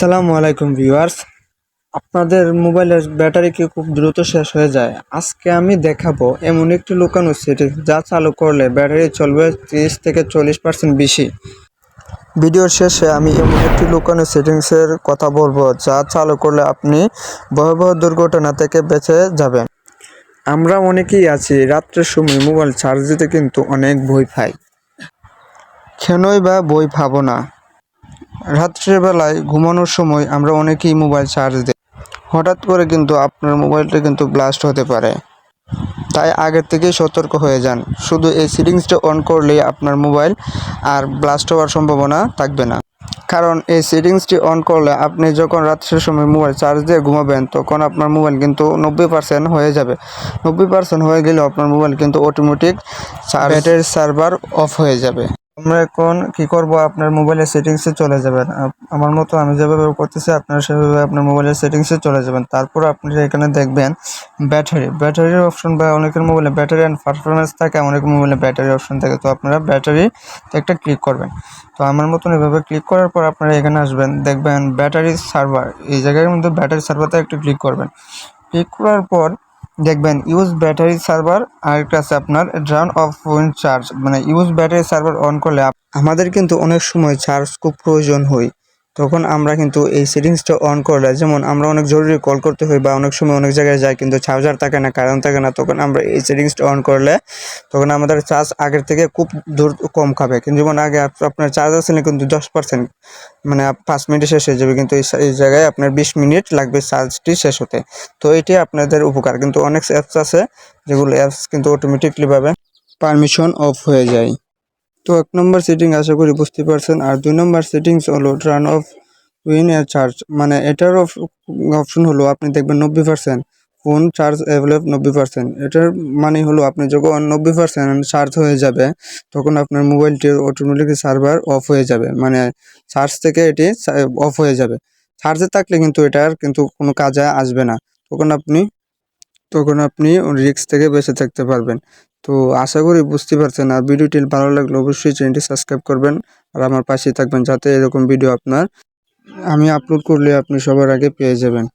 আসসালামু আলাইকুম ভিউয়ার্স। আপনাদের মোবাইলের ব্যাটারি কি খুব দ্রুত শেষ হয়ে যায়? আজকে আমি দেখাবো এমন একটি লুকানো সেটিং যা চালু করলে ব্যাটারি চলবে তিরিশ থেকে চল্লিশ পার্সেন্ট বেশি। ভিডিওর শেষে আমি এমন একটি লুকানো সেটিংসের কথা বলব যা চালু করলে আপনি ভয়াবহ দুর্ঘটনা থেকে বেঁচে যাবেন। আমরা অনেকেই আছি, রাত্রের সময় মোবাইল চার্জ দিতে কিন্তু অনেক ভয় পাই। কেনই বা বই পাবো না? রাত্রেবেলায় ঘুমানোর সময় আমরা অনেকেই মোবাইল চার্জ দিই। হঠাৎ করে কিন্তু আপনার মোবাইলটা কিন্তু ব্লাস্ট হতে পারে। তাই আগের থেকেই সতর্ক হয়ে যান। শুধু এই সেটিংসটা অন করলেই আপনার মোবাইল আর ব্লাস্ট হওয়ার সম্ভাবনা থাকবে না। কারণ এই সেটিংসটি অন করলে আপনি যখন রাত্রের সময় মোবাইল চার্জ দিয়ে ঘুমাবেন, তখন আপনার মোবাইল কিন্তু নব্বই পার্সেন্ট হয়ে যাবে। নব্বই পার্সেন্ট হয়ে গেলে আপনার মোবাইল কিন্তু অটোমেটিক সার্ভার অফ হয়ে যাবে। আমরা এখন কি করব? আপনার মোবাইলের সেটিংসে চলে যাবেন। আমার মতো আমি যেভাবে করতেছি, আপনারা সেভাবে আপনার মোবাইলের সেটিংসে চলে যাবেন। তারপর আপনি এখানে দেখবেন ব্যাটারি ব্যাটারির অপশন বা অনেকের মোবাইলে ব্যাটারি অ্যান্ড পারফরমেন্স থাকে অনেক মোবাইলে ব্যাটারি অপশন থাকে। তো আপনারা ব্যাটারি একটা ক্লিক করবেন। তো আমার মতন এভাবে ক্লিক করার পর আপনারা এখানে আসবেন, দেখবেন ব্যাটারি সার্ভার এই জায়গার মধ্যে ব্যাটারি সার্ভারতে একটু ক্লিক করবেন। ক্লিক করার পর দেখবেন ইউজ ব্যাটারি সার্ভার আরেকটা আছে আপনার ড্রাউন অফ ফোন চার্জ মানে ইউজ ব্যাটারি সার্ভার অন করলে আমাদের কিন্তু অনেক সময় চার্জ খুব প্রয়োজন হয়। তখন আমরা কিন্তু এই সেটিংসটা অন করলে যেমন আমরা অনেক জরুরি কল করতে হই বা অনেক সময় অনেক জায়গায় যাই, কিন্তু চার্জার থাকে না কারণ থাকে না, তখন আমরা এই সেটিংসটা অন করলে তখন আমাদের চার্জ আগের থেকে খুব দূর কম খাবে। কিন্তু যেমন আগে আপনার চার্জ আছে না, কিন্তু দশ পার্সেন্ট মানে পাঁচ মিনিটে শেষ হয়ে যাবে, কিন্তু এই জায়গায় আপনার বিশ মিনিট লাগবে চার্জটি শেষ হতে। তো এটি আপনাদের উপকার। কিন্তু অনেক অ্যাপস আছে যেগুলো অ্যাপস কিন্তু অটোমেটিকলিভাবে পারমিশন অফ হয়ে যায়। তো এক নম্বর সেটিং আশা করি বুঝতে পারছেন। আর দুই নম্বর সেটিংস হলো টার্ন অফ উইন এর চার্জ মানে এটার অপশন হলো আপনি দেখবেন নব্বই পার্সেন্ট ফোন চার্জ অ্যাভেলেবল নব্বই পার্সেন্ট এটার মানে হলো আপনি যখন নব্বই পার্সেন্ট চার্জ হয়ে যাবে, তখন আপনার মোবাইলটির অটোমেটিক সার্ভার অফ হয়ে যাবে। মানে চার্জ থেকে এটি অফ হয়ে যাবে। চার্জে থাকলে কিন্তু এটার কিন্তু কোনো কাজে আসবে না। তখন আপনি তখন আপনি রিস্ক থেকে বেঁচে থাকতে পারবেন। তো আশা করি বুঝতে পারছেন। আর ভিডিওটি ভালো লাগলে অবশ্যই চ্যানেলটি সাবস্ক্রাইব করবেন। আর আমার পাশে থাকবেন যাতে এরকম ভিডিও আপনার আমি আপলোড করলে আপনি সবার আগে পেয়ে যাবেন।